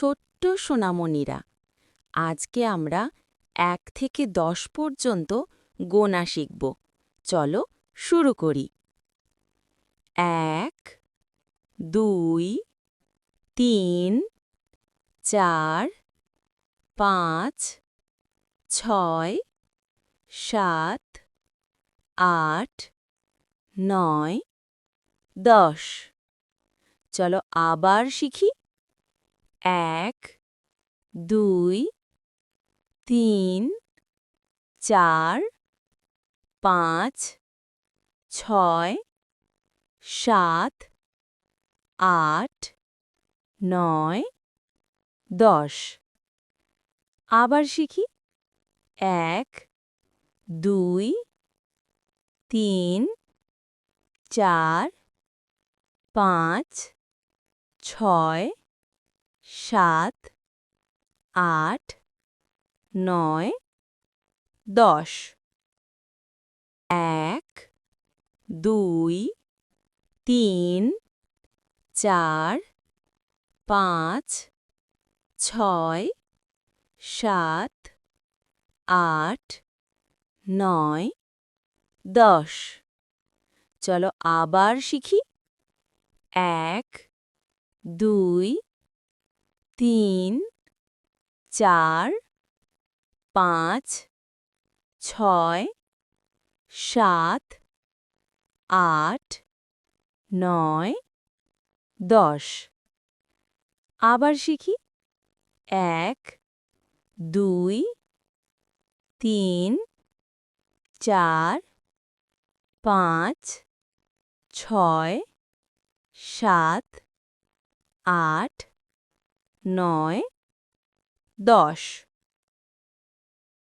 ছোট্ট সোনামণিরা। আজকে আমরা এক থেকে দশ পর্যন্ত গোনা শিখব। চলো শুরু করি। এক, দুই, তিন, চার, পাঁচ, ছয়, সাত, আট, নয়, দশ। চলো আবার শিখি। এক, দুই, তিন, চার, পাঁচ, ছয়, সাত, আট, নয়, দশ। আবার শিখি। এক, দুই, তিন, চার, পাঁচ, ছয় সাত, আট, নয়, দশ। এক, দুই, তিন, চার, পাঁচ, ছয়, সাত, আট, নয়, দশ। চলো আবার শিখি। এক, দুই তিন, চার, পাঁচ, ছয়, সাত, আট, নয়, দশ। আবার শিখি। এক, দুই, তিন, চার, পাঁচ, ছয়, সাত, আট নয় দশ